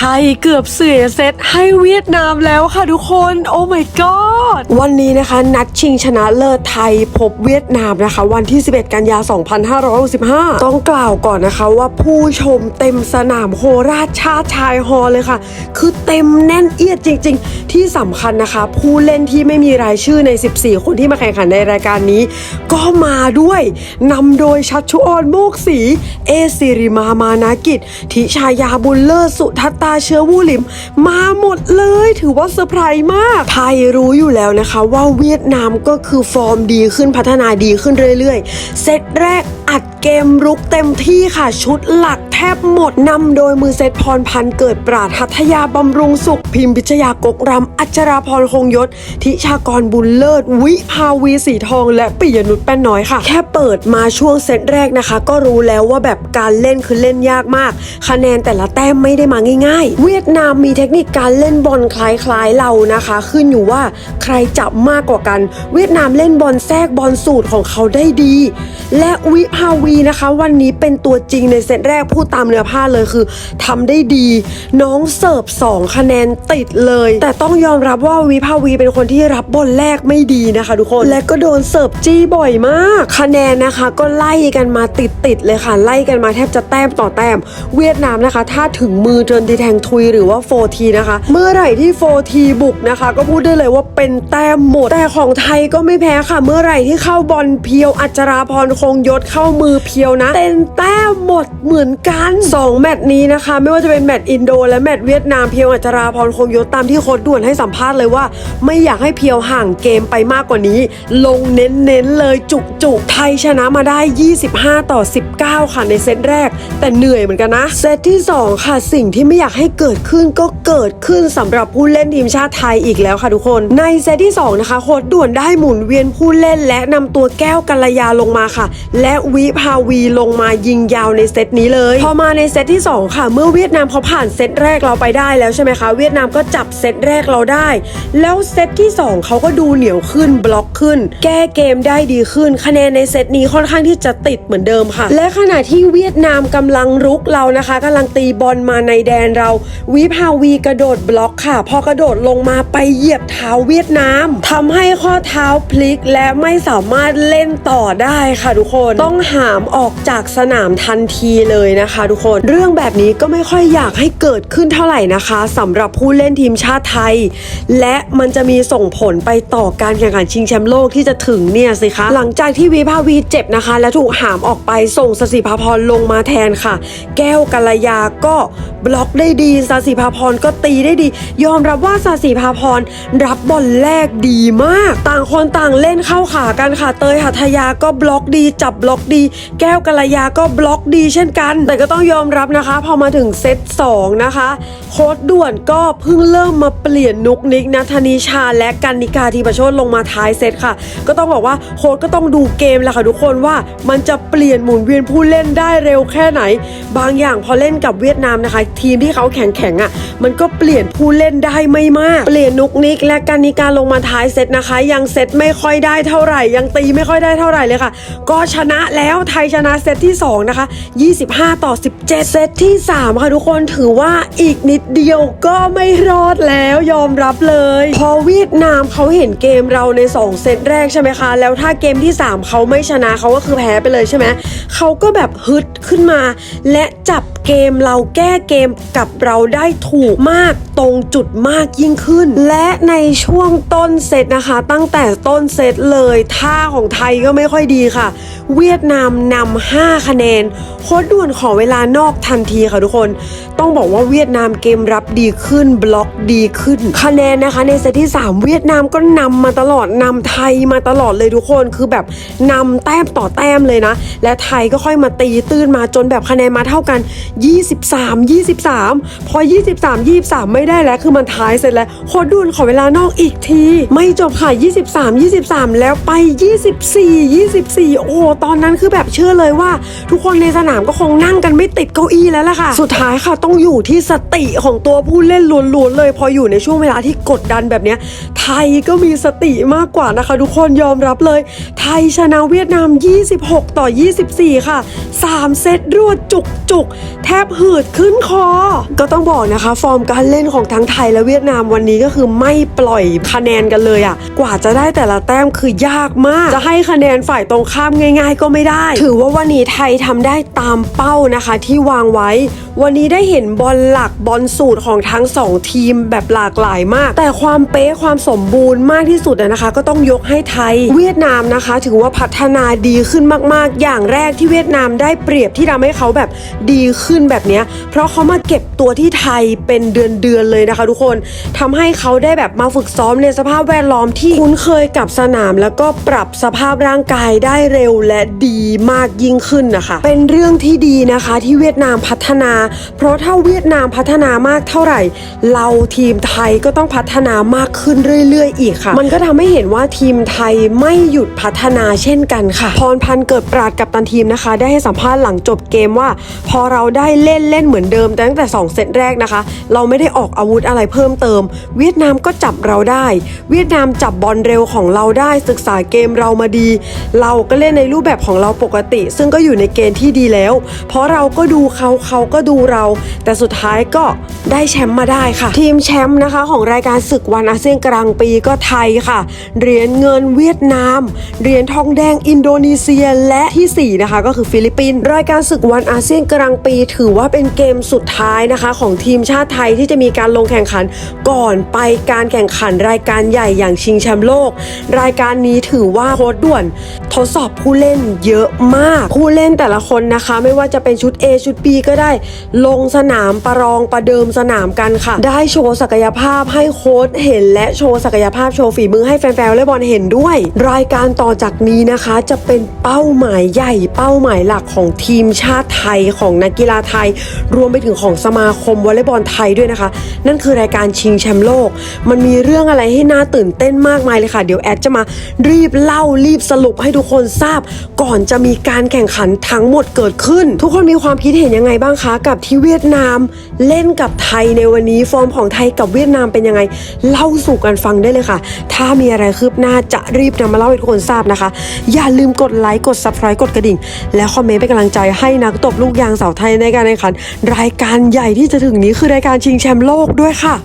ไทยเกือบเสียเซตให้เวียดนามแล้วค่ะทุกคน โอ้ my god วันนี้นะคะนัดชิงชนะเลิศไทยพบเวียดนามนะคะ วันที่ 11 กันยา 2565 ต้องกล่าวก่อนนะคะว่าผู้ชมเต็มสนามโคราชชาชายฮอลเลยค่ะ คือเต็มแน่นเอียดจริง ๆ ที่สำคัญนะคะ ผู้เล่นที่ไม่มีรายชื่อใน 14 คนที่มาแข่งขันในรายการนี้ ก็มาด้วยนำโดยชัชชุออนโมกศรีเอสิริมามานากิจ ทิชายาบุญเลิศสุทัตตาเชื้อวูลิม มาหมดเลยถือว่าเซอร์ไพรส์มากไทยรู้อยู่แล้วนะคะว่าเวียดนามก็คือฟอร์มดีขึ้นพัฒนาดีขึ้นเรื่อยๆ เซตแรกอัดเกมรุกเต็มที่ค่ะชุดหลักแทบหมดนำโดยมือเซตพรพันธ์เกิดปราดหัทยาบำรุงสุข พิมพิชยากกรำอัชราพรคงยศ ทิชากรบุญเลิศ วิภาวีสีทอง และปิยนุชแป้นน้อยค่ะ แค่เปิดมาช่วงเซตแรกนะคะ ก็รู้แล้วว่าแบบการเล่นคือเล่นยากมาก คะแนนแต่ละแต้มไม่ได้มาง่าย ๆ เวียดนามมีเทคนิคการเล่นบอลคล้ายๆเรานะคะ ขึ้นอยู่ว่าใครจับมากกว่ากัน เวียดนามเล่นบอลแทรกบอลสูตรของเขาได้ดี และวิภาวีีนะคะ วันนี้เป็นตัวจริงในเซตแรกพูดตามเนื้อผ้าเลยคือทำได้ดี น้องเสิร์ฟ2คะแนนติดเลย แต่ต้องยอมรับว่าวิภาวีเป็นคนที่รับบอลแรกไม่ดีนะคะ ทุกคนและก็โดนเสิร์ฟจี้บ่อยมาก คะแนนนะคะ ก็ไล่กันมาติดๆเลยค่ะ ไล่กันมาแทบจะแต้มต่อแต้ม เวียดนามนะคะ ถ้าถึงมือเทินทีแทงทุยหรือว่าโฟทีนะคะ เมื่อไหร่ที่โฟทีบุกนะคะ ก็พูดได้เลยว่าเป็นแต้มหมดแต่ของไทยก็ไม่แพ้ค่ะ เมื่อไหร่ที่เข้าบอลเพียวอัจราพรคงยศเข้ามือเพียวนะเป็นแต้มหมดเหมือนกันสองแมตช์นี้นะคะ ไม่ว่าจะเป็นแมตช์อินโด และแมตช์เวียดนามเพียวอัจราพรคงยศตามที่โค้ดด่วนให้สัมภาษณ์เลยว่า ไม่อยากให้เพียวห่างเกมไปมากกว่านี้ ลงเน้นๆเลยจุจุไทยชนะมาได้ 25 ต่อ 19 ค่ะในเซตแรก แต่เหนื่อยเหมือนกันนะ เซตที่ 2 ค่ะสิ่งที่ไม่อยากให้เกิดขึ้นก็เกิดขึ้นสำหรับผู้เล่นทีมชาติไทยอีกแล้วค่ะทุกคน ในเซตที่ 2 นะคะโค้ดด่วนได้หมุนเวียนผู้เล่นและนำตัวแก้วกัลยาลงมาค่ะ และวิภาาวีลงมายิงยาวในเซตนี้เลย พอมาในเซตที่ 2 ค่ะ เมื่อเวียดนามเขาผ่านเซตแรกเราไปได้แล้วใช่ไหมคะ เวียดนามก็จับเซตแรกเราได้ แล้วเซตที่ 2 เขาก็ดูเหนียวขึ้นบล็อกขึ้น แก้เกมได้ดีขึ้น คะแนนในเซตนี้ค่อนข้างที่จะติดเหมือนเดิมค่ะ และขณะที่เวียดนามกำลังรุกเรานะคะกำลังตีบอลมาในแดนเรา วิภาวีกระโดดบล็อกค่ะ พอกระโดดลงมาไปเหยียบเท้าเวียดนามทำให้ข้อเท้าพลิกและไม่สามารถเล่นต่อได้ค่ะทุกคนต้องหามออกจากสนามทันทีเลยนะคะ ทุกคนเรื่องแบบนี้ก็ไม่ค่อยอยากให้เกิดขึ้นเท่าไหร่นะคะสำหรับผู้เล่นทีมชาติไทย และมันจะมีส่งผลไปต่อการแข่งขันชิงแชมป์โลกที่จะถึงเนี่ยสิคะ หลังจากที่วิภาวีเจ็บนะคะ และถูกหามออกไปส่งสสิภาพรลงมาแทนค่ะ แก้วกัลยาก็บล็อกได้ดีสสิภาพรก็ตีได้ดี ยอมรับว่าสสิภาพรรับบอลแรกดีมาก ต่างคนต่างเล่นเข้าขากันค่ะ เตยหัทยาก็บล็อกดีจับบล็อกดีแก้วกัลยาก็บล็อกดีเช่นกัน แต่ก็ต้องยอมรับนะคะ พอมาถึงเซต2นะคะ โค้ดด่วนก็เพิ่งเริ่มมาเปลี่ยนนุกนิกนัทนิชาและกันนิกาทีประชดลงมาท้ายเซตค่ะ ก็ต้องบอกว่าโค้ดก็ต้องดูเกมแหละค่ะทุกคนว่ามันจะเปลี่ยนหมุนเวียนผู้เล่นได้เร็วแค่ไหน บางอย่างพอเล่นกับเวียดนามนะคะ ทีมที่เขาแข็งแข็งอะมันก็เปลี่ยนผู้เล่นได้ไม่มาก เปลี่ยนนุกนิกและกันนิกาลงมาท้ายเซตนะคะ ยังเซตไม่ค่อยได้เท่าไหร่ ยังตีไม่ค่อยได้เท่าไหร่เลยค่ะ ก็ชนะแล้วไทยชนะเซตที่สองนะคะ 25 ต่อ 17 เซตที่ 3 ค่ะทุกคนถือว่าอีกนิดเดียวก็ไม่รอดแล้วยอมรับเลย พอเวียดนามเขาเห็นเกมเราใน 2 เซตแรกใช่ไหมคะ แล้วถ้าเกมที่ 3 เขาไม่ชนะเขาก็คือแพ้ไปเลยใช่ไหมเขาก็แบบฮึดขึ้นมา และจับเกมเราแก้เกมกับเราได้ถูกมากตรงจุดมากยิ่งขึ้น และในช่วงต้นเซตนะคะ ตั้งแต่ต้นเซตเลยท่าของไทยก็ไม่ค่อยดีค่ะ เวียดนามนำ5คะแนน โค้ดด่วนขอเวลานอกทันทีค่ะทุกคน ต้องบอกว่าเวียดนามเกมรับดีขึ้นบล็อกดีขึ้น คะแนนนะคะในเซตที่ 3 เวียดนามก็นำมาตลอดนำไทยมาตลอดเลยทุกคนคือแบบนำแต้มต่อแต้มเลยนะ และไทยก็ค่อยมาตีตื้นมาจนแบบคะแนนมาเท่ากัน 23 23 พอ 23 23 ไม่ได้แล้วคือมันท้ายเสร็จแล้ว โคดด่วนขอเวลานอกอีกที ไม่จบค่ะ 23 23 แล้วไป 24 24 โอ้โหตอนนั้นคือแบบชื่อเลยว่า ทุกคนในสนามก็คงนั่งกันไม่ติดเก้าอี้แล้วล่ะค่ะ สุดท้ายค่ะต้องอยู่ที่สติของตัวผู้เล่นล้วนๆเลย พออยู่ในช่วงเวลาที่กดดันแบบนี้ไทยก็มีสติมากกว่านะคะ ทุกคนยอมรับเลย ไทยชนะเวียดนาม 26 ต่อ 24 ค่ะ 3 เซตรวดจุกจุกแทบหืดขึ้นคอ ก็ต้องบอกนะคะ ฟอร์มการเล่นของทั้งไทยและเวียดนามวันนี้ก็คือไม่ปล่อยคะแนนกันเลยอะ่ะ กว่าจะได้แต่ละแต้มคือยากมาก จะให้คะแนนฝ่ายตรงข้ามง่าย ๆ ก็ไม่ได้ถือว่าวันนี้ไทยทำได้ตามเป้านะคะที่วางไว้ วันนี้ได้เห็นบอลหลักบอลสูตรของทั้งสองทีมแบบหลากหลายมาก แต่ความเป๊ะความสมบูรณ์มากที่สุดนะคะ ก็ต้องยกให้ไทย เวียดนามนะคะ ถือว่าพัฒนาดีขึ้นมากๆ อย่างแรกที่เวียดนามได้เปรียบที่ทำให้เขาแบบดีขึ้นแบบนี้เพราะเขามาเก็บตัวที่ไทยเป็นเดือนๆเลยนะคะ ทุกคนทำให้เขาได้แบบมาฝึกซ้อมในสภาพแวดล้อมที่คุ้นเคยกับสนาม แล้วก็ปรับสภาพร่างกายได้เร็วและดีมากยิ่งขึ้นนะคะ เป็นเรื่องที่ดีนะคะที่เวียดนามพัฒนา เพราะถ้าเวียดนามพัฒนามากเท่าไหร่ เราทีมไทยก็ต้องพัฒนามากขึ้นเรื่อย ๆ อีกค่ะ มันก็ทำให้เห็นว่าทีมไทยไม่หยุดพัฒนาเช่นกันค่ะ พรพันธ์เกิดปราดกับตันทีมนะคะ ได้ให้สัมภาษณ์หลังจบเกมว่า พอเราได้เล่นเล่นเหมือนเดิมต่ตั้งแต่ 2 เซตแรกนะคะ เราไม่ได้ออกอาวุธอะไรเพิ่มเติม เวียดนามก็จับเราได้ เวียดนามจับบอลเร็วของเราได้ศึกษาเกมเรามาดี เราก็เล่นในรูปแบบของเราปกติ ซึ่งก็อยู่ในเกณฑ์ที่ดีแล้ว เพราะเราก็ดูเขาเขาก็ดูเรา แต่สุดท้ายก็ได้แชมป์มาได้ค่ะ ทีมแชมป์นะคะของรายการศึกวันอาเซียนกลางปีก็ไทยค่ะเหรียญเงินเวียดนามเหรียญทองแดงอินโดนีเซียและทีสี่4 นะคะก็คือฟิลิปปินส์รายการศึกวันอาเซียนกลางปี ถือว่าเป็นเกมสุดท้ายนะคะ ของทีมชาติไทยที่จะมีการลงแข่งขันก่อนไปการแข่งขันรายการใหญ่อย่างชิงแชมป์โลก รายการนี้ถือว่าโคตรด่วน ทดสอบผู้เล่นเยอะมาก ผู้เล่นแต่ละคนนะคะ ไม่ว่าจะเป็นชุด A ชุด B ก็ได้ ลงสนามประลองประเดิมสนามกันค่ะ ได้โชว์ศักยภาพให้โค้ชเห็น และโชว์ศักยภาพโชว์ฝีมือให้แฟนๆวอลเลย์บอลเห็นด้วย รายการต่อจากนี้นะคะจะเป็นเป้าหมายใหญ่ เป้าหมายหลักของทีมชาติไทยของนักกีฬาไทย รวมไปถึงของสมาคมวอลเลย์บอลไทยด้วยนะคะ นั่นคือรายการชิงแชมป์โลก มันมีเรื่องอะไรให้น่าตื่นเต้นมากมายเลยค่ะ เดี๋ยวแอดจะมารีบเล่ารีบสรุปให้ทุกคนทราบก่อนจะมีการแข่งขันทั้งหมดเกิดขึ้น ทุกคนมีความคิดเห็นยังไงบ้างคะกับที่เวียดนามเล่นกับไทยในวันนี้ฟอร์มของไทยกับเวียดนามเป็นยังไง เล่าสู่กันฟังได้เลยค่ะ ถ้ามีอะไรคืบหน้าจะรีบนำมาเล่าให้ทุกคนทราบนะคะ อย่าลืมกดไลค์กด subscribe กดกระดิ่ง และคอมเมนต์เป็นกำลังใจให้นักตบลูกยางสาวไทยในการแข่งขัน รายการใหญ่ที่จะถึงนี้คือรายการชิงแชมป์โลกด้วยค่ะ